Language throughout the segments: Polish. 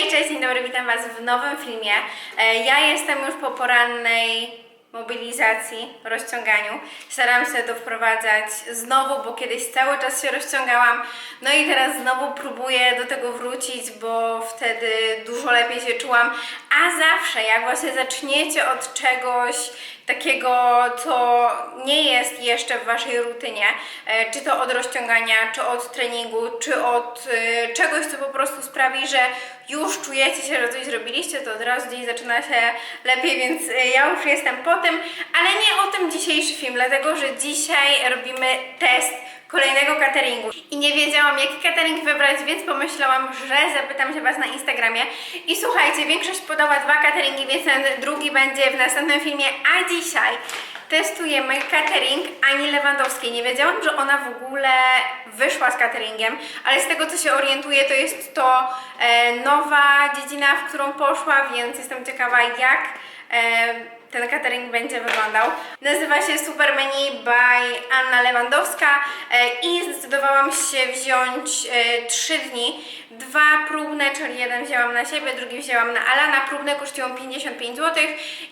Hej, cześć, dzień dobry, witam Was w nowym filmie. E, Ja jestem już po porannej mobilizacji, rozciąganiu. Staram się to wprowadzać znowu, bo kiedyś cały czas się rozciągałam. No i teraz znowu próbuję do tego wrócić, bo wtedy dużo lepiej się czułam. A zawsze, jak właśnie zaczniecie od czegoś takiego, co nie jest jeszcze w Waszej rutynie, e, czy to od rozciągania, czy od treningu, czy od e, czegoś, co po prostu sprawi, że już czujecie się, że coś zrobiliście, to od razu dzień zaczyna się lepiej, więc e, ja już jestem po tym, ale nie o tym dzisiejszy film, dlatego że dzisiaj robimy test kolejnego cateringu. I nie wiedziałam, jaki catering wybrać, więc pomyślałam, że zapytam się Was na Instagramie. I słuchajcie, większość podała dwa cateringi, więc ten drugi będzie w następnym filmie, a dzisiaj testujemy catering Ani Lewandowskiej. Nie wiedziałam, że ona w ogóle wyszła z cateringiem, ale z tego co się orientuję, to jest to e, nowa dziedzina, w którą poszła, więc jestem ciekawa, jak e, ten catering będzie wyglądał. Nazywa się Super Menu by Anna Lewandowska e, i zdecydowałam się wziąć e, trzy dni. Dwa próbne, czyli jeden wzięłam na siebie, drugi wzięłam na Alana. Próbne kosztują 55 zł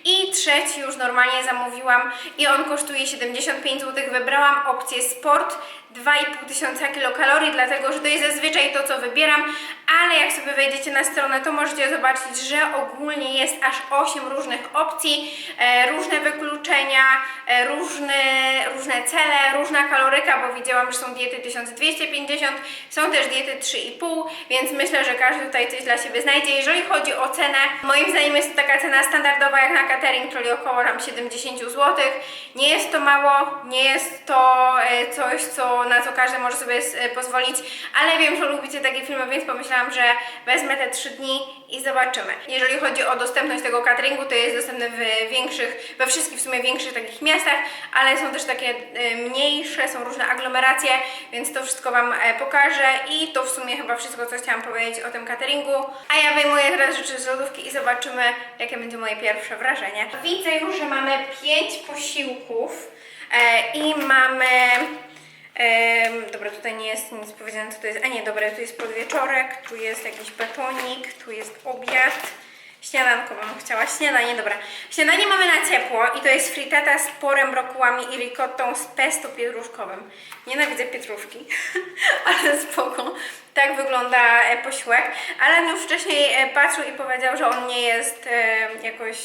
i trzeci już normalnie zamówiłam i on kosztuje 75 zł. Wybrałam opcję Sport 2,5 tysiąca kilokalorii, dlatego że to jest zazwyczaj to, co wybieram, ale jak sobie wejdziecie na stronę, to możecie zobaczyć, że ogólnie jest aż 8 różnych opcji, e, różne wykluczenia, e, różne, różne cele, różna kaloryka, bo widziałam, że są diety 1250, są też diety 3,5, więc myślę, że każdy tutaj coś dla siebie znajdzie. Jeżeli chodzi o cenę, moim zdaniem jest to taka cena standardowa jak na catering, czyli około tam 70 zł. Nie jest to mało, nie jest to e, coś, co, na co każdy może sobie e, pozwolić, ale wiem, że lubicie takie filmy, więc pomyślałam, że wezmę te 3 dni i zobaczymy. Jeżeli chodzi o dostępność tego cateringu, to jest dostępny w większych, we wszystkich w sumie większych takich miastach, ale są też takie e, mniejsze, są różne aglomeracje, więc to wszystko Wam e, pokażę i to w sumie chyba wszystko, co chciałam powiedzieć o tym cateringu. A ja wyjmuję teraz rzeczy z lodówki i zobaczymy, jakie będzie moje pierwsze wrażenie. Widzę już, że mamy 5 posiłków i mamy Em, dobra, tutaj nie jest nic powiedziane, co to jest. A nie, dobra, tu jest podwieczorek, tu jest jakiś batonik, tu jest obiad. Śniadanko bym chciała, śniadanie, dobra. Śniadanie mamy na ciepło i to jest fritata z porem, brokułami i ricottą z pesto pietruszkowym. Nienawidzę pietruszki, ale spoko. Tak wygląda e, posiłek. Alan już wcześniej e, patrzył i powiedział, że on nie jest e, jakoś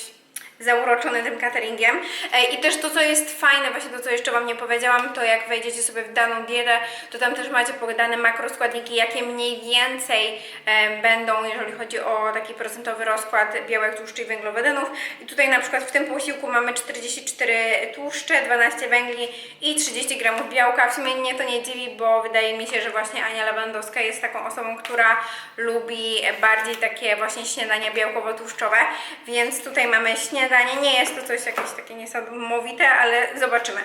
zauroczony tym cateringiem. E, I też to, co jest fajne, właśnie to, co jeszcze Wam nie powiedziałam, to jak wejdziecie sobie w daną dietę, to tam też macie podane makroskładniki, jakie mniej więcej e, będą, jeżeli chodzi o taki procentowy rozkład białek, tłuszczy i węglowodanów. I tutaj na przykład w tym posiłku mamy 44 tłuszcze, 12 węgli i 30 gramów białka. W sumie mnie to nie dziwi, bo wydaje mi się, że właśnie Ania Lewandowska jest taką osobą, która lubi bardziej takie właśnie śniadania białkowo-tłuszczowe, więc tutaj mamy śniadanie. Nie jest to coś jakieś takie niesamowite, ale zobaczymy.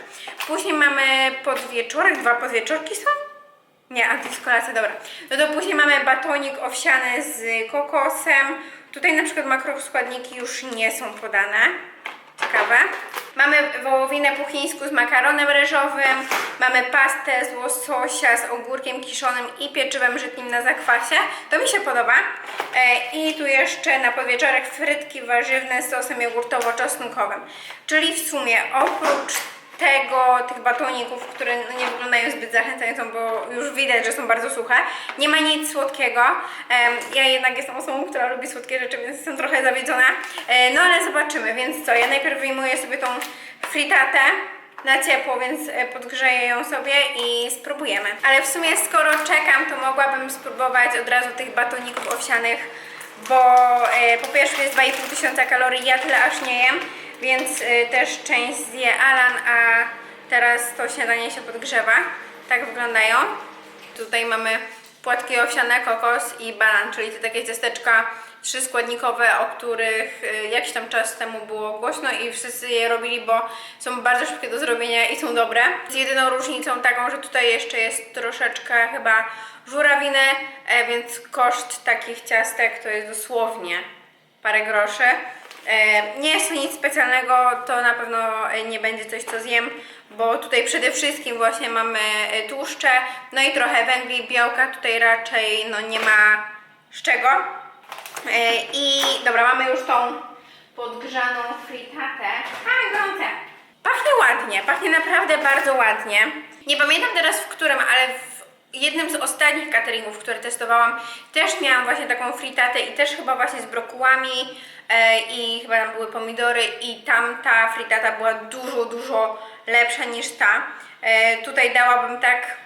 Później mamy podwieczorek, dwa podwieczorki są? Nie, a to jest kolacja, dobra. No to później mamy batonik owsiany z kokosem. Tutaj na przykład makroskładniki już nie są podane. Ciekawe. Mamy wołowinę po chińsku z makaronem ryżowym, mamy pastę z łososia z ogórkiem kiszonym i pieczywem żytnim na zakwasie. To mi się podoba. E, I tu jeszcze na podwieczorek frytki warzywne z sosem jogurtowo-czosnkowym. Czyli w sumie oprócz tego, tych batoników, które no nie wyglądają zbyt zachęcająco, bo już widać, że są bardzo suche. Nie ma nic słodkiego. Ja jednak jestem osobą, która lubi słodkie rzeczy, więc jestem trochę zawiedziona. E, No ale zobaczymy, więc co? Ja najpierw wyjmuję sobie tą fritatę na ciepło, więc e, podgrzeję ją sobie i spróbujemy. Ale w sumie skoro czekam, to mogłabym spróbować od razu tych batoników owsianych, bo e, po pierwsze jest 2,5 tysiąca kalorii, ja tyle aż nie jem, więc y, też część zje Alan, a teraz to śniadanie się podgrzewa. Tak wyglądają. Tutaj mamy płatki owsiane, kokos i banan, czyli te takie ciasteczka trzyskładnikowe, o których y, jakiś tam czas temu było głośno i wszyscy je robili, bo są bardzo szybkie do zrobienia i są dobre. Z jedyną różnicą taką, że tutaj jeszcze jest troszeczkę chyba żurawiny, e, więc koszt takich ciastek to jest dosłownie parę groszy. E, Nie jest to nic specjalnego, to na pewno e, nie będzie coś, co zjem, bo tutaj przede wszystkim właśnie mamy e, tłuszcze, no i trochę węgli, białka tutaj raczej no nie ma z czego. I dobra, mamy już tą podgrzaną fritatę. A, gorące. Pachnie ładnie, pachnie naprawdę bardzo ładnie. Nie pamiętam teraz w którym, ale w jednym z ostatnich cateringów, które testowałam, też miałam właśnie taką fritatę i też chyba właśnie z brokułami i chyba tam były pomidory i tam ta fritata była dużo, dużo lepsza niż ta. E, tutaj dałabym tak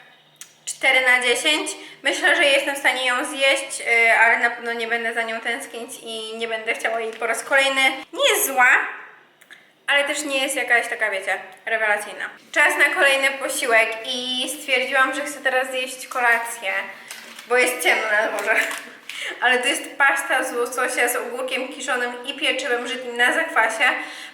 4 na 10. Myślę, że jestem w stanie ją zjeść, yy, ale na pewno nie będę za nią tęsknić i nie będę chciała jej po raz kolejny. Nie jest zła, ale też nie jest jakaś taka, wiecie, rewelacyjna. Czas na kolejny posiłek i stwierdziłam, że chcę teraz zjeść kolację, bo jest ciemno na dworze. Ale to jest pasta z łososia z ogórkiem kiszonym i pieczywem żytnim na zakwasie.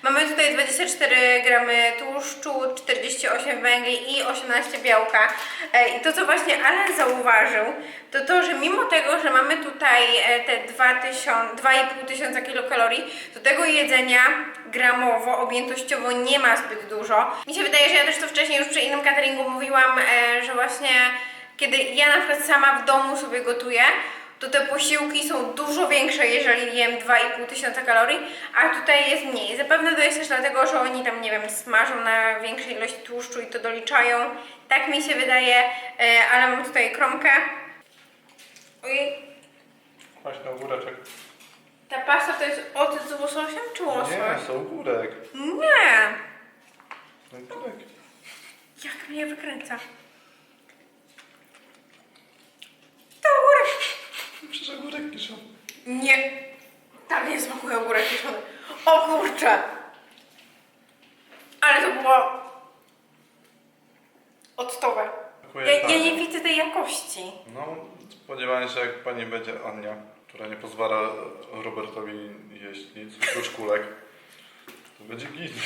Mamy tutaj 24 gramy tłuszczu, 48 węgli i 18 białka. E, I to, co właśnie Alan zauważył, to to, że mimo tego, że mamy tutaj e, te 2000 2,5 tysiąca kilokalorii, to tego jedzenia gramowo, objętościowo nie ma zbyt dużo. Mi się wydaje, że ja też to wcześniej już przy innym cateringu mówiłam, e, że właśnie kiedy ja na przykład sama w domu sobie gotuję, to te posiłki są dużo większe, jeżeli jem 2,5 tysiąca kalorii, a tutaj jest mniej. Zapewne to jest też dlatego, że oni tam, nie wiem, smażą na większej ilości tłuszczu i to doliczają. Tak mi się wydaje, e, ale mam tutaj kromkę. Ojej, Kwaśny ogóreczek. ta pasta to jest ocet z łososiem czy łosoś? Nie, to ogórek. Nie. Ogórek. Jak mnie wykręca. To ogórek. Przecież ogórek kiszony. Nie. Tam nie smakuje ogórek kiszony. O kurczę. Ale to było octowe. Ja, ja tak. nie widzę tej jakości. No, spodziewałem się, jak pani będzie Ania, która nie pozwala Robertowi jeść nic, oprócz kulek, to będzie git.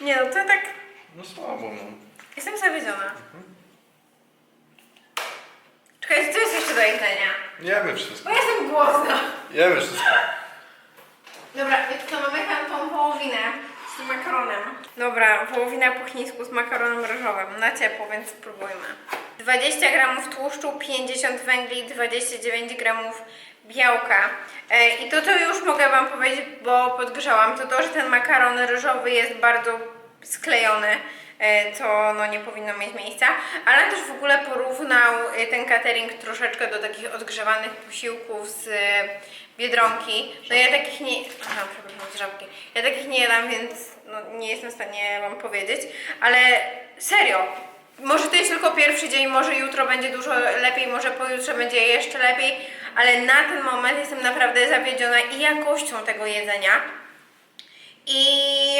Nie no, to tak... No słabo, no. Jestem zawiedziona. Co jest jeszcze do jedzenia? Jemy wszystko. Bo jestem głodna. Jemy wszystko. Dobra, więc to mamy tam tą wołowinę z makaronem. Dobra, wołowina po chińsku z makaronem ryżowym. Na ciepło, więc spróbujmy. 20 gramów tłuszczu, 50 węgli, 29 gramów białka. E, I to, co już mogę Wam powiedzieć, bo podgrzałam, to to, że ten makaron ryżowy jest bardzo sklejony, co no nie powinno mieć miejsca, ale też w ogóle porównał e, ten catering troszeczkę do takich odgrzewanych posiłków z e, Biedronki. No ja takich nie... Aha, przepraszam, z żabki. Ja takich nie jadam, więc no, nie jestem w stanie Wam powiedzieć, ale serio, może to jest tylko pierwszy dzień, może jutro będzie dużo lepiej, może pojutrze będzie jeszcze lepiej, ale na ten moment jestem naprawdę zawiedziona i jakością tego jedzenia i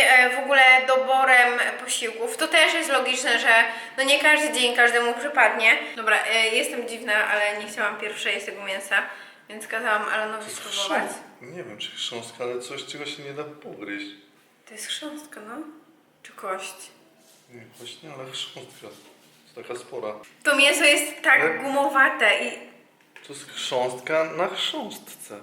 e, w ogóle doborem posiłków. To też jest logiczne, że no nie każdy dzień każdemu przypadnie. Dobra, e, jestem dziwna, ale nie chciałam pierwsze jeść tego mięsa, więc kazałam Alanowi spróbować. Nie wiem, czy chrząstka, ale coś, czego się nie da pogryźć. To jest chrząstka, no? Czy kość? Nie, właśnie, ale chrząstka. To taka spora. To mięso jest tak Ale- gumowate i To jest chrząstka na chrząstce.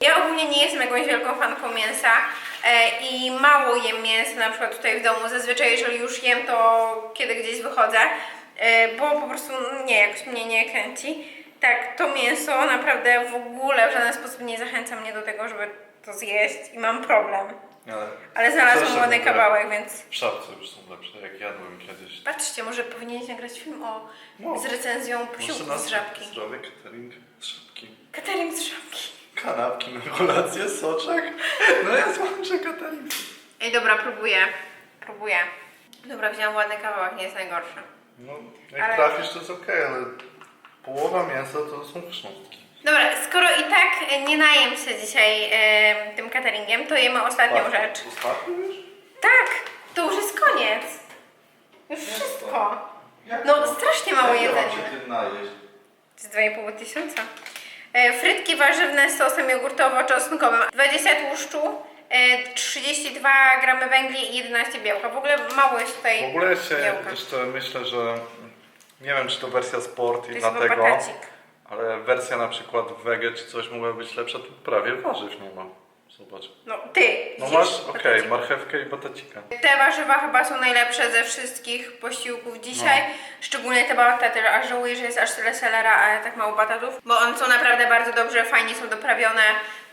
Ja ogólnie nie jestem jakąś wielką fanką mięsa e, i mało jem mięsa na przykład tutaj w domu. Zazwyczaj jeżeli już jem, to kiedy gdzieś wychodzę, e, bo po prostu nie, jakoś mnie nie kręci. Tak, to mięso naprawdę w ogóle w żaden sposób nie zachęca mnie do tego, żeby to zjeść i mam problem. Ale Ale znalazłam ładny kawałek, więc w szapce już są lepsze, jak jadłem kiedyś. patrzcie, może powinieneś nagrać film o, No. z recenzją posiłków z żabki. zdrowie catering z szapki. Catering z żabki. Kanapki na kolację, soczek. No ja słyszę catering. Ej, dobra, próbuję. Próbuję. Dobra, wziąłam ładny kawałek, nie jest najgorszy. No, jak Ale- trafisz to jest okej, ale połowa mięsa to są chrząstki. Dobra, skoro i tak e, nie najem się dzisiaj e, tym cateringiem, to jemy ostatnią rzecz. Ostatnią już? Tak, to już jest koniec. Już wszystko. Jak No, strasznie mało Jak ja mam jedzenia. się tym najeść? To jest 2,5 tysiąca. E, frytki warzywne z sosem jogurtowo-czosnkowym. 20 tłuszczu, e, 32 gramy węgli i 11 białka. W ogóle mało jest tutaj W ogóle się białka. jeszcze myślę, że nie wiem czy to wersja sport To i chyba dlatego, ale wersja na przykład wege czy coś mogła być lepsza, tu prawie warzyw nie ma. Zobacz. No ty. No masz, okej, Batacik. marchewkę i batacika. Te warzywa chyba są najlepsze ze wszystkich posiłków dzisiaj. No. Szczególnie te bataty, aż żałuję, że jest aż tyle selera, a tak mało batatów. Bo one są naprawdę bardzo dobrze, fajnie są doprawione,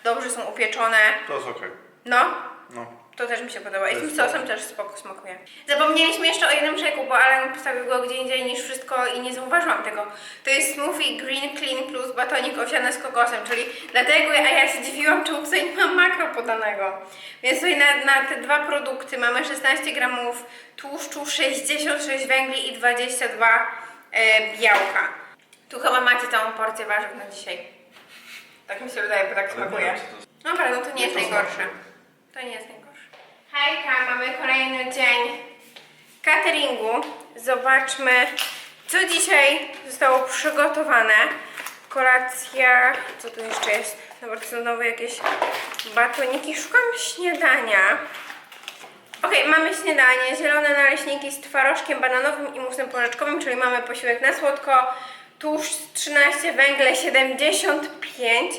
dobrze są upieczone. To jest okej. No, No. To też mi się podoba. I To tym sosem też spoko smakuje. Zapomnieliśmy jeszcze o jednym szaku, bo Alan postawił go gdzie indziej niż wszystko i nie zauważyłam tego. To jest smoothie Green Clean plus batonik owsiany z kokosem, czyli dlatego, a ja się dziwiłam, czemu tutaj nie ma makro podanego. Więc tutaj na, na te dwa produkty mamy 16 gramów tłuszczu, 66 węgli i 22 e, białka. Tu chyba macie całą porcję warzyw na dzisiaj. Tak mi się wydaje, bo tak smakuje. Dobra, no to nie jest najgorsze. To nie jest najgorsze. Hejka, mamy kolejny dzień cateringu. Zobaczmy, co dzisiaj zostało przygotowane. Kolacja, co tu jeszcze jest? Dobra, to są znowu jakieś batoniki. Szukam śniadania. Okej, mamy śniadanie. Zielone naleśniki z twarożkiem bananowym i musem porzeczkowym, czyli mamy posiłek na słodko. Tłuszcz 13, węgle 75.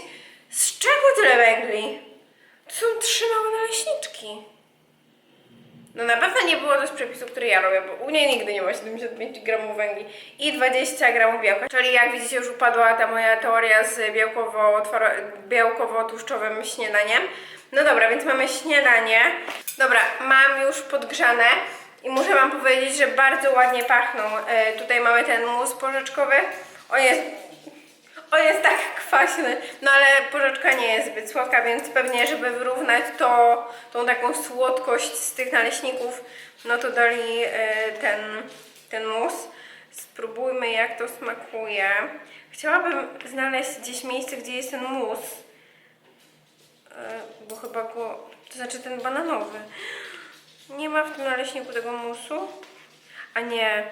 Z czego tyle węgli? To są trzy małe naleśniczki. No na pewno nie było z przepisu, który ja robię, bo u niej nigdy nie ma 75 gramów węgli i 20 gramów białka. Czyli jak widzicie już upadła ta moja teoria z białkowo, białkowo-tłuszczowym śniadaniem. No dobra, więc mamy śniadanie. Dobra, mam już podgrzane i muszę wam powiedzieć, że bardzo ładnie pachną. E, tutaj mamy ten mus porzeczkowy. On jest on jest tak kwaśny, no ale porzeczka nie jest zbyt słodka, więc pewnie, żeby wyrównać to, tą taką słodkość z tych naleśników, no to dali e, ten, ten mus. Spróbujmy jak to smakuje. Chciałabym znaleźć gdzieś miejsce, gdzie jest ten mus, e, bo chyba go, to znaczy ten bananowy. Nie ma w tym naleśniku tego musu, a nie,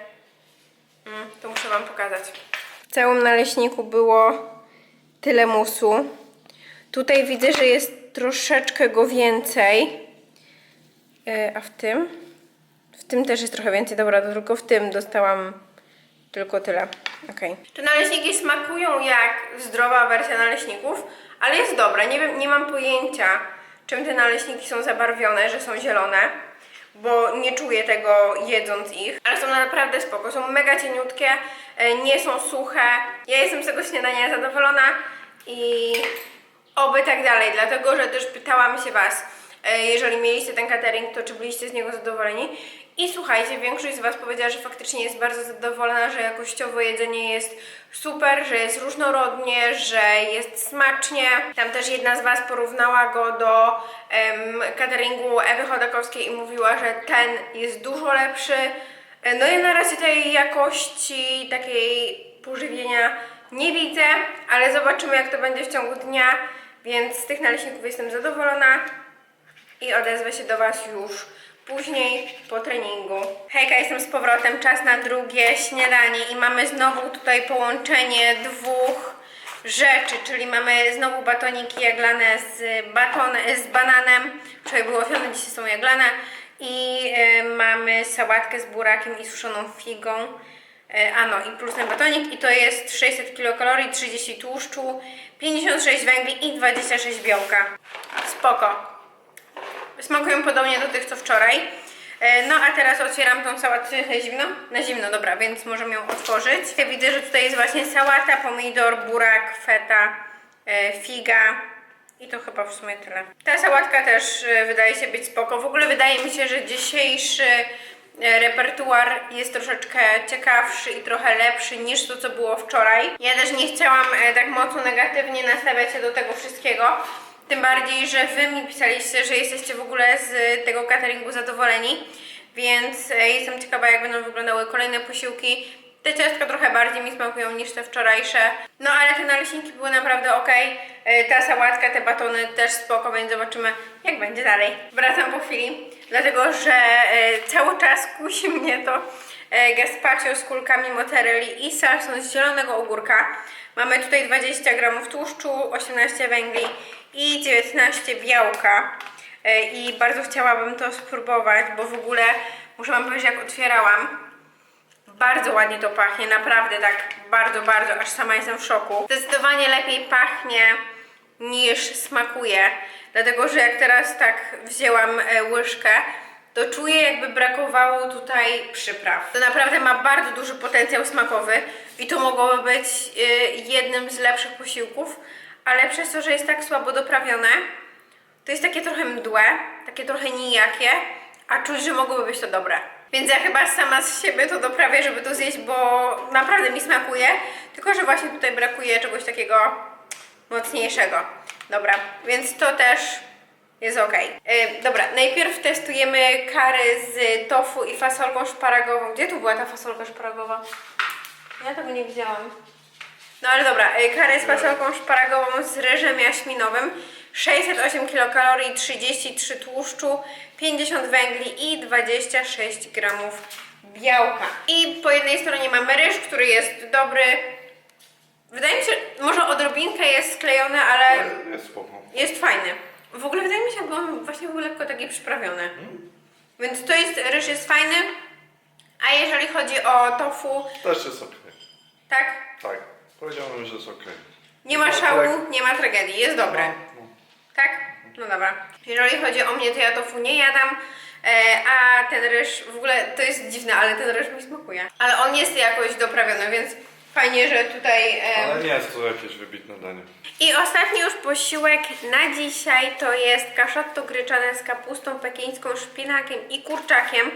Mm, to muszę Wam pokazać. Całym naleśniku było tyle musu. Tutaj widzę, że jest troszeczkę go więcej. E, A w tym? W tym też jest trochę więcej. Dobra, to tylko w tym dostałam tylko tyle. Okay. Te naleśniki smakują jak zdrowa wersja naleśników, ale jest dobra. Nie, wiem, nie mam pojęcia, czym te naleśniki są zabarwione, że są zielone bo nie czuję tego jedząc ich, ale są naprawdę spoko, są mega cieniutkie, nie są suche. Ja jestem z tego śniadania zadowolona i oby tak dalej, dlatego że też pytałam się Was, e, jeżeli mieliście ten catering, to czy byliście z niego zadowoleni? I słuchajcie, większość z Was powiedziała, że faktycznie jest bardzo zadowolona, że jakościowo jedzenie jest super, że jest różnorodnie, że jest smacznie. Tam też jedna z Was porównała go do em, cateringu Ewy Chodakowskiej i mówiła, że ten jest dużo lepszy. E, No ja na razie tej jakości takiej pożywienia nie widzę, ale zobaczymy jak to będzie w ciągu dnia, więc z tych naleśników jestem zadowolona i odezwę się do Was już później po treningu. Hejka, jestem z powrotem, czas na drugie śniadanie i mamy znowu tutaj połączenie dwóch rzeczy, czyli mamy znowu batoniki jaglane z, baton, z bananem, wczoraj było ofione, dzisiaj są jaglane i e, mamy sałatkę z burakiem i suszoną figą. E, A no i plus ten batonik i to jest 600 kilokalorii, 30 tłuszczu, 56 węgli i 26 białka. Spoko. Smakują podobnie do tych co wczoraj. E, No a teraz otwieram tą sałatę na zimno. Na zimno, dobra, więc możemy ją otworzyć. Widzę, że tutaj jest właśnie sałata, pomidor, burak, feta, figa. I to chyba w sumie tyle. Ta sałatka też e, wydaje się być spoko. W ogóle wydaje mi się, że dzisiejszy e, repertuar jest troszeczkę ciekawszy i trochę lepszy niż to, co było wczoraj. Ja też nie chciałam e, tak mocno negatywnie nastawiać się do tego wszystkiego. Tym bardziej, że Wy mi pisaliście, że jesteście w ogóle z tego cateringu zadowoleni, więc jestem ciekawa, jak będą wyglądały kolejne posiłki. Te ciastka trochę bardziej mi smakują niż te wczorajsze. No ale te naleśniki były naprawdę ok. Ta sałatka, te batony też spoko, więc zobaczymy jak będzie dalej. Wracam po chwili, dlatego że e, cały czas kusi mnie to e, gazpacho z kulkami mozzarelli i salsą z zielonego ogórka. Mamy tutaj 20 gramów tłuszczu, 18 węgli i 19 białka. E, I bardzo chciałabym to spróbować, bo w ogóle muszę wam powiedzieć, jak otwierałam, bardzo ładnie to pachnie, naprawdę tak bardzo, bardzo, aż sama jestem w szoku. Zdecydowanie lepiej pachnie niż smakuje. Dlatego, że jak teraz tak wzięłam e, łyżkę, to czuję jakby brakowało tutaj przypraw. To naprawdę ma bardzo duży potencjał smakowy i to mogłoby być e, jednym z lepszych posiłków, ale przez to, że jest tak słabo doprawione, to jest takie trochę mdłe, takie trochę nijakie, a czuć, że mogłoby być to dobre. Więc ja chyba sama z siebie to doprawię, żeby to zjeść, bo naprawdę mi smakuje. Tylko, że właśnie tutaj brakuje czegoś takiego mocniejszego. Dobra, więc to też jest ok. Yy, dobra, najpierw testujemy kary z tofu i fasolką szparagową. Gdzie tu była ta fasolka szparagowa? Ja tego nie widziałam. No ale dobra, y, kary z fasolką szparagową z ryżem jaśminowym 608 kilokalorii, 33 tłuszczu, 50 węgli i 26 gramów białka. I po jednej stronie mamy ryż, który jest dobry. Wydaje mi się, może odrobinkę jest sklejony, ale jest spoko. jest fajny. W ogóle wydaje mi się, jakby on właśnie był lekko taki przyprawiony. Więc to jest, ryż jest fajny. A jeżeli chodzi o tofu, Też jest ok. tak, Tak. Powiedziałbym, że jest ok. nie ma No, szału, nie ma tragedii, jest dobre. Tak? No dobra. Jeżeli chodzi o mnie, to ja tofu nie jadam, e, a ten ryż, w ogóle to jest dziwne, ale ten ryż mi smakuje. Ale on jest jakoś doprawiony, więc fajnie, że tutaj... E, Ale nie jest to jakieś wybitne danie. I ostatni już posiłek na dzisiaj to jest kaszotto gryczane z kapustą pekińską, szpinakiem i kurczakiem.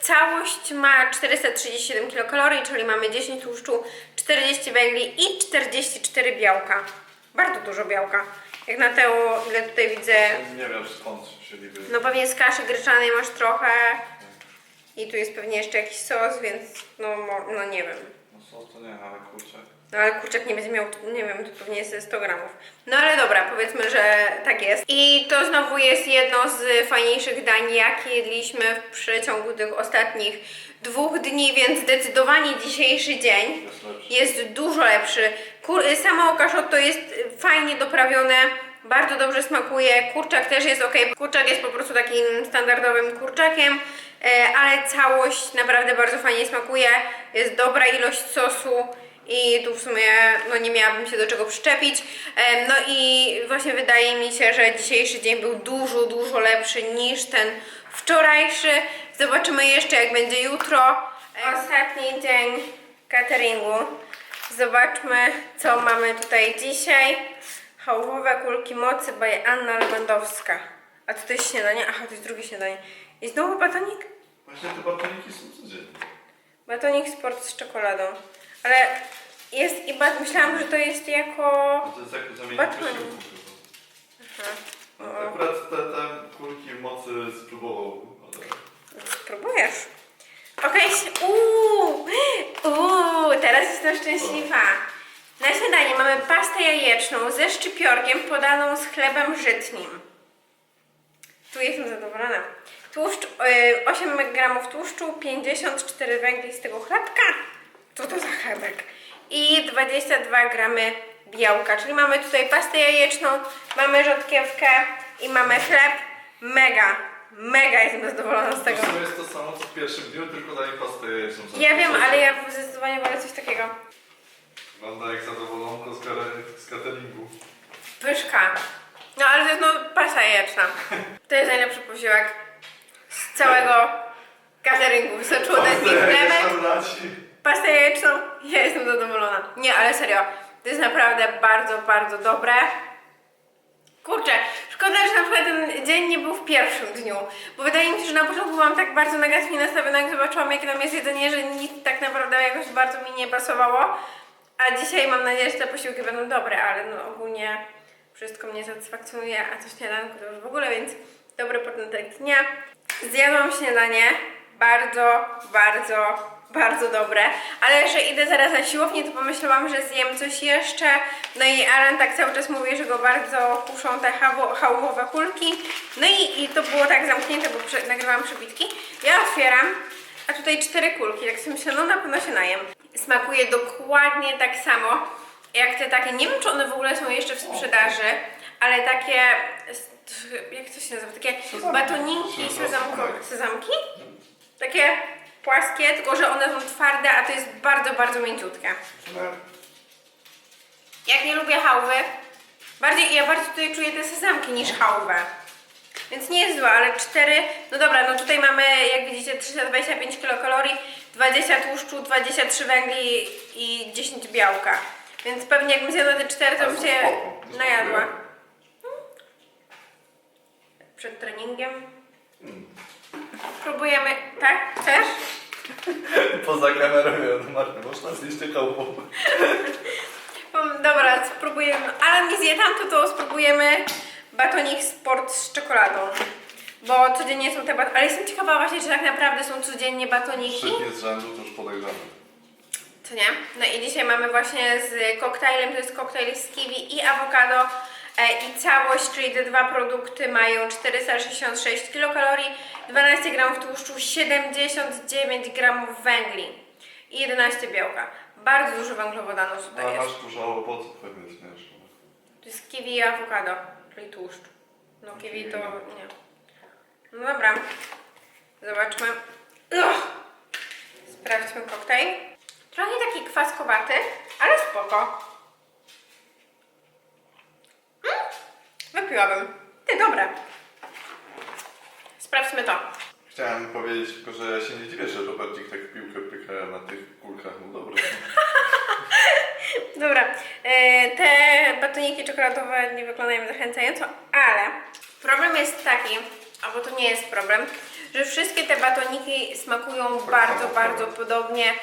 Całość ma 437 kilokalorii, czyli mamy 10 tłuszczu, 40 węgli i 44 białka. Bardzo dużo białka. Jak na to, ile tutaj widzę, Nie wiem skąd wzięliby. no pewnie z kaszy gryczanej masz trochę. I tu jest pewnie jeszcze jakiś sos, więc no, mo- no nie wiem. No sos to nie, ale kurczę. No ale kurczak nie będzie miał, nie wiem, to pewnie jest ze 100 gramów. No ale dobra, powiedzmy, że tak jest. I to znowu jest jedno z fajniejszych dań, jakie jedliśmy w przeciągu tych ostatnich dwóch dni, więc zdecydowanie dzisiejszy dzień Jest lepszy. jest dużo lepszy. Kur, samo kaszotto jest fajnie doprawione, bardzo dobrze smakuje. Kurczak też jest ok. Kurczak jest po prostu takim standardowym kurczakiem, e, ale całość naprawdę bardzo fajnie smakuje. Jest dobra ilość sosu. I tu w sumie no nie miałabym się do czego przyczepić. Em, No i właśnie wydaje mi się, że dzisiejszy dzień był dużo, dużo lepszy niż ten wczorajszy. Zobaczymy jeszcze jak będzie jutro. Ostatni dzień cateringu. Zobaczmy co mamy tutaj dzisiaj. Chałubowe kulki mocy by Anna Lewandowska. A to jest śniadanie? Aha, to jest drugie śniadanie. I znowu batonik? Właśnie te batoniki są codziennie. Batonik sport z czekoladą. Ale jest i bat... myślałam, że to jest jako... No to jest jak zamienić Batman. posiłku. Aha. No, akurat te, te kulki mocy spróbował, ale... Spróbujesz. Okej, okay. uuu, uuu, teraz jestem szczęśliwa. Na śniadanie mamy pastę jajeczną ze szczypiorkiem podaną z chlebem żytnim. Tu jestem zadowolona. Tłuszcz, y, 8 gramów tłuszczu, 54 węgli z tego chlebka. Co to za chlebek? I 22 gramy białka, czyli mamy tutaj pastę jajeczną, mamy rzodkiewkę i mamy chleb. Mega, mega jestem zadowolona z tego. Sumie jest to samo co w pierwszym dniu, tylko daje pastę jajeczną. Ja wiem, ale ja zdecydowanie wolę coś takiego. Wygląda jak zadowolonko z, kare- z cateringu. Pyszka. No ale to jest no pasta jajeczna. To jest najlepszy posiłek z całego cateringu. Wystarczyło dać mi chlebek, pastę jajeczną ja jestem zadowolona. Nie, ale serio, to jest naprawdę bardzo, bardzo dobre. Kurczę, szkoda, że na przykład ten dzień nie był w pierwszym dniu, bo wydaje mi się, że na początku byłam tak bardzo negatywnie nastawiona, jak zobaczyłam, jakie tam jest jedzenie, że nic tak naprawdę jakoś bardzo mi nie pasowało. A dzisiaj mam nadzieję, że te posiłki będą dobre, ale no ogólnie wszystko mnie satysfakcjonuje, a to śniadanko to już w ogóle, więc dobry początek dnia. Zjadłam śniadanie, bardzo, bardzo, bardzo dobre, ale że idę zaraz na siłownię, to pomyślałam, że zjem coś jeszcze. No i Alan tak cały czas mówi, że go bardzo kuszą te chałubowe kulki. No i, i to było tak zamknięte, bo prze, nagrywałam przebitki. Ja otwieram, a tutaj cztery kulki. Tak sobie myślę, no na pewno się najem. Smakuje dokładnie tak samo, jak te takie, nie wiem czy one w ogóle są jeszcze w sprzedaży, ale takie, jak to się nazywa, takie Sezamki. sezamko, sezamki? Takie płaskie, tylko że one są twarde, a to jest bardzo, bardzo mięciutkie. Jak nie lubię chałwy, Bardziej, ja bardziej tutaj czuję te sezamki niż chałwę. Więc nie jest zła, ale 4, no dobra, no tutaj mamy, jak widzicie, 325 kilokalorii, 20 tłuszczu, 23 węgli i 10 białka. Więc pewnie jakbym zjadła te 4, to Ale bym się spoko, to najadła. Przed treningiem. Mm. Próbujemy, tak? Chcesz? Poza kamerą do Marty, można zjeść. Um, Dobra, spróbujemy. Ale nie zje tamto, to spróbujemy batonik sport z czekoladą. Bo codziennie są te batoniki. Ale jestem ciekawa właśnie, czy tak naprawdę są codziennie batoniki. Trzeci z rzędu to już podejrzany. Co nie? No i dzisiaj mamy właśnie z koktajlem, to jest koktajl z kiwi i awokado i całość, czyli te dwa produkty mają 466 kilokalorii, 12 gramów tłuszczu, 79 gramów węgli i 11 białka. Bardzo dużo węglowodanów tutaj Ale jest. masz dużo owoców, pewnie śmieszne. To jest kiwi i awokado, czyli tłuszcz. No kiwi to nie. No dobra. Zobaczmy. Ugh. Sprawdźmy koktajl. Trochę taki kwaskowaty, ale spoko. Wypiłabym. Ty, dobre. Sprawdźmy to. Chciałem powiedzieć tylko, że ja się nie dziwię, że Robercik tak piłkę pyka na tych kulkach. No dobra. Dobra, e, te batoniki czekoladowe nie wyglądają zachęcająco, ale problem jest taki, albo to nie jest problem, że wszystkie te batoniki smakują bardzo, bardzo podobnie.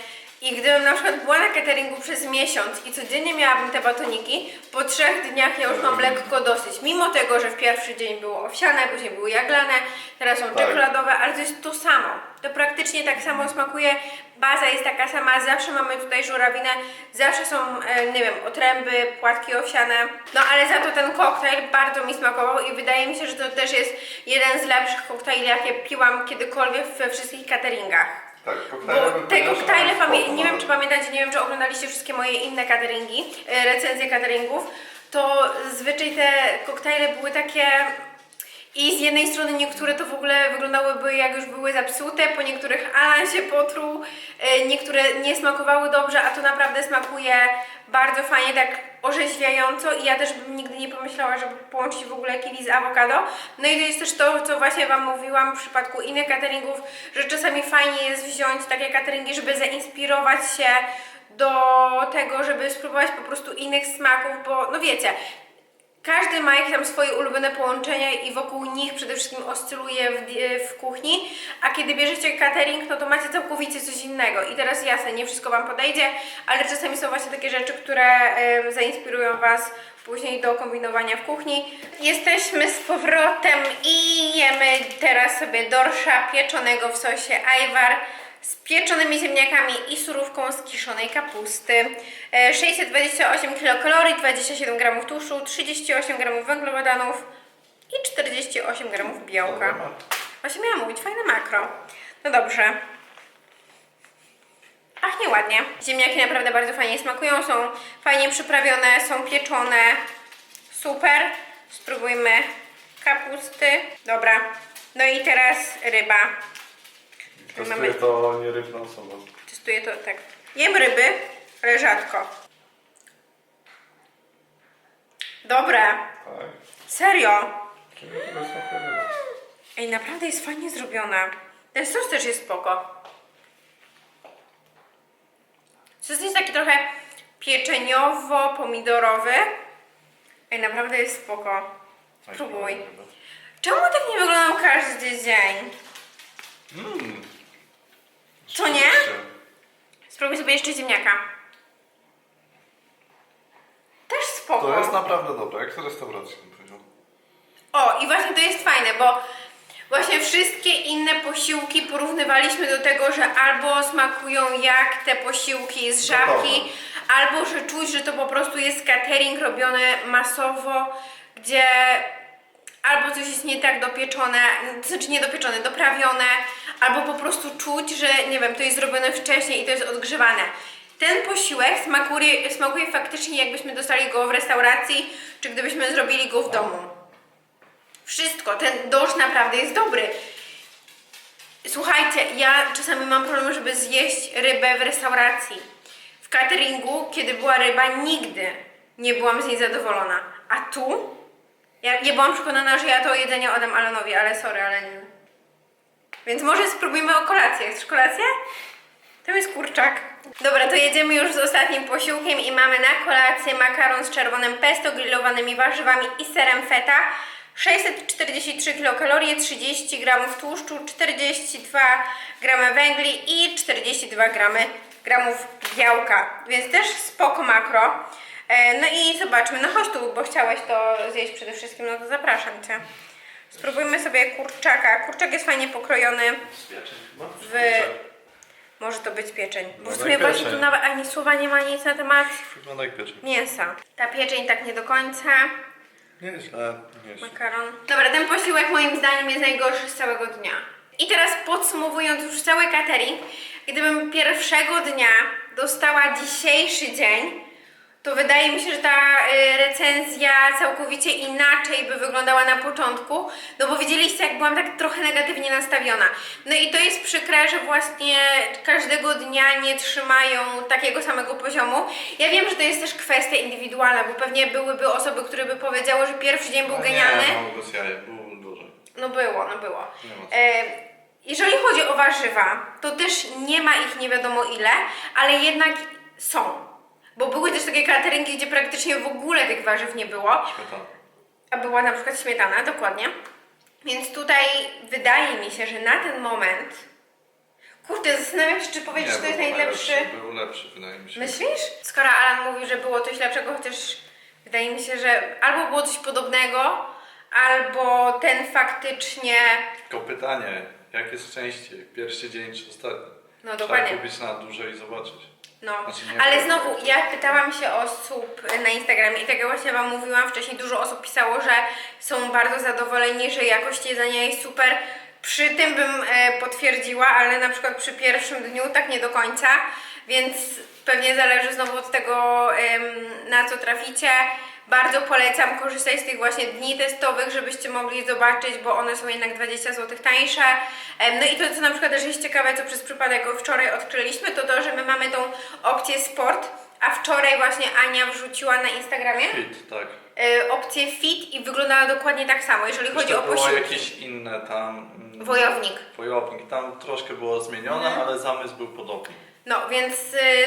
I gdybym na przykład była na cateringu przez miesiąc i codziennie miałabym te batoniki, po trzech dniach ja już mam lekko dosyć. Mimo tego, że w pierwszy dzień było owsiane, później były jaglane, teraz są Tak. czekoladowe, ale to jest to samo. To praktycznie tak samo smakuje, baza jest taka sama, zawsze mamy tutaj żurawinę, zawsze są, e, nie wiem, otręby, płatki owsiane. No ale za to ten koktajl bardzo mi smakował i wydaje mi się, że to też jest jeden z lepszych koktajli, jakie piłam kiedykolwiek we wszystkich cateringach. Tak, koktajle Bo te koktajle, pamię- nie wiem nawet. czy pamiętacie, nie wiem czy oglądaliście wszystkie moje inne cateringi, e, recenzje cateringów, to zazwyczaj te koktajle były takie i z jednej strony niektóre to w ogóle wyglądałyby jak już były zepsute, po niektórych Alan się potruł, e, niektóre nie smakowały dobrze, a to naprawdę smakuje bardzo fajnie, tak orzeźwiająco i ja też bym nigdy nie pomyślała, żeby połączyć w ogóle kiwi z awokado. No i to jest też to, co właśnie Wam mówiłam w przypadku innych cateringów, że czasami fajnie jest wziąć takie cateringi, żeby zainspirować się do tego, żeby spróbować po prostu innych smaków, bo no wiecie, każdy ma jakieś tam swoje ulubione połączenia i wokół nich przede wszystkim oscyluje w, w kuchni, a kiedy bierzecie catering, no to macie całkowicie coś innego. I teraz jasne, nie wszystko Wam podejdzie, ale czasami są właśnie takie rzeczy, które em, zainspirują Was później do kombinowania w kuchni. Jesteśmy z powrotem i jemy teraz sobie dorsza pieczonego w sosie ajwar z pieczonymi ziemniakami i surówką z kiszonej kapusty. E, 628 kilokalorii, 27 gramów tłuszczu, 38 gramów węglowodanów i 48 gramów białka. Właśnie miałam mówić, fajne makro. No dobrze. Ach, nieładnie. Ziemniaki naprawdę bardzo fajnie smakują, są fajnie przyprawione, są pieczone. Super. Spróbujmy kapusty. Dobra. No i teraz ryba. Testuję to nie rybna osoba. Testuję to tak. Jem ryby, ale rzadko. Dobre. Tak. Serio. Czyli to jest trochę ryba. Ej, naprawdę jest fajnie zrobiona. Ten sos też jest spoko. Sos jest taki trochę pieczeniowo-pomidorowy. Ej, naprawdę jest spoko. Spróbuj. Czemu tak nie wyglądał każdy dzień? Mm. Co nie? Spróbuj sobie jeszcze ziemniaka. Też spoko. To jest naprawdę dobre, jak z restauracji bym powiedział. O, i właśnie to jest fajne, bo właśnie wszystkie inne posiłki porównywaliśmy do tego, że albo smakują jak te posiłki z żabki, albo że czuć, że to po prostu jest catering robiony masowo, gdzie albo coś jest nie tak dopieczone, znaczy nie dopieczone, doprawione, albo po prostu czuć, że nie wiem, to jest zrobione wcześniej i to jest odgrzewane. Ten posiłek smakuje, smakuje faktycznie jakbyśmy dostali go w restauracji, czy gdybyśmy zrobili go w domu. Wszystko, ten dorsz naprawdę jest dobry. Słuchajcie, ja czasami mam problem, żeby zjeść rybę w restauracji. W cateringu, kiedy była ryba, nigdy. nie byłam z niej zadowolona. A tu? Ja, ja byłam przekonana, że ja to jedzenie oddam Alanowi, ale sorry, ale nie. Więc może spróbujmy o kolację. Chcesz kolację? To jest kurczak. Dobra, to jedziemy już z ostatnim posiłkiem i mamy na kolację makaron z czerwonym pesto, grillowanymi warzywami i serem feta. 643 kilokalorie, 30 gramów tłuszczu, 42 gramy węgli i 42 gramy gramów białka. Więc też spoko makro. E, No i zobaczmy, no chodź tu, bo chciałeś to zjeść przede wszystkim, no to zapraszam Cię. Spróbujmy sobie kurczaka. Kurczak jest fajnie pokrojony. W... Może to być pieczeń. Bo w sumie właśnie tu nawet ani słowa nie ma nic na temat Wygląda jak pieczeń. mięsa. Ta pieczeń tak nie do końca. Nieźle, nieźle. Makaron. Dobra, ten posiłek moim zdaniem jest najgorszy z całego dnia. I teraz podsumowując już cały catering, gdybym pierwszego dnia dostała dzisiejszy dzień, to wydaje mi się, że ta y, recenzja całkowicie inaczej by wyglądała na początku, no bo widzieliście, jak byłam tak trochę negatywnie nastawiona. No i to jest przykre, że właśnie każdego dnia nie trzymają takiego samego poziomu. Ja wiem, że to jest też kwestia indywidualna, bo pewnie byłyby osoby, które by powiedziały, że pierwszy dzień był No genialny. Nie, no było dużo. No było, no było. E, jeżeli chodzi o warzywa, to też nie ma ich nie wiadomo ile, ale jednak są. Bo były też takie cateringi, gdzie praktycznie w ogóle tych warzyw nie było, Śmietana. a była na przykład śmietana, dokładnie. Więc tutaj wydaje mi się, że na ten moment. Kurde, zastanawiam się, czy powiedzieć, że to jest był najlepszy. Był lepszy, wydaje mi się. Myślisz? Skoro Alan mówi, że było coś lepszego, chociaż wydaje mi się, że albo było coś podobnego, albo ten faktycznie. Tylko pytanie, jak jest częściej? Pierwszy dzień czy ostatni? No Trzeba dokładnie. kupić na duże i zobaczyć. No, Znaczy nie ale znowu, ja pytałam się osób na Instagramie i tak jak właśnie Wam mówiłam wcześniej, dużo osób pisało, że są bardzo zadowoleni, że jakość jedzenia jest super. Przy tym bym e, potwierdziła, ale na przykład przy pierwszym dniu tak nie do końca, więc pewnie zależy znowu od tego, em, na co traficie. Bardzo polecam korzystać z tych właśnie dni testowych, żebyście mogli zobaczyć, bo one są jednak 20 zł tańsze. No i to, co na przykład też jest ciekawe, co przez przypadek wczoraj odkryliśmy, to to, że my mamy tą opcję sport, a wczoraj właśnie Ania wrzuciła na Instagramie Fit, tak. y, opcję fit i wyglądała dokładnie tak samo, jeżeli chodzi o było posiłki. jakieś inne tam... Wojownik. Wojownik. Tam troszkę było zmienione, Mhm. ale zamysł był podobny. No, więc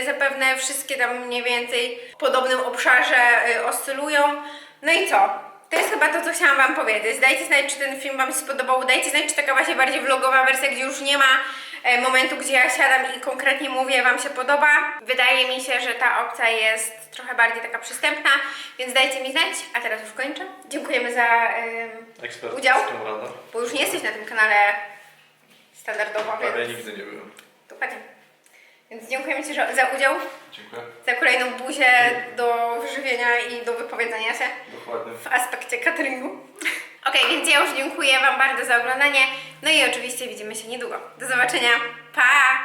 y, zapewne wszystkie tam mniej więcej w podobnym obszarze y, oscylują. No i co? To jest chyba to, co chciałam Wam powiedzieć. Dajcie znać, czy ten film Wam się spodobał. Dajcie znać, czy taka właśnie bardziej vlogowa wersja, gdzie już nie ma e, momentu, gdzie ja siadam i konkretnie mówię, Wam się podoba. Wydaje mi się, że ta opcja jest trochę bardziej taka przystępna, więc dajcie mi znać. A teraz już kończę. Dziękujemy za... Ekspert Udział? bo już nie jesteś na tym kanale standardowo, Prawie więc... nigdy nie byłem. Dokładnie. Więc dziękujemy Ci za udział Dziękuję. za kolejną buzię do wyżywienia i do wypowiedzenia się Dokładnie. w aspekcie cateringu. Okej, więc ja już dziękuję Wam bardzo za oglądanie. No i oczywiście widzimy się niedługo. Do zobaczenia. Pa!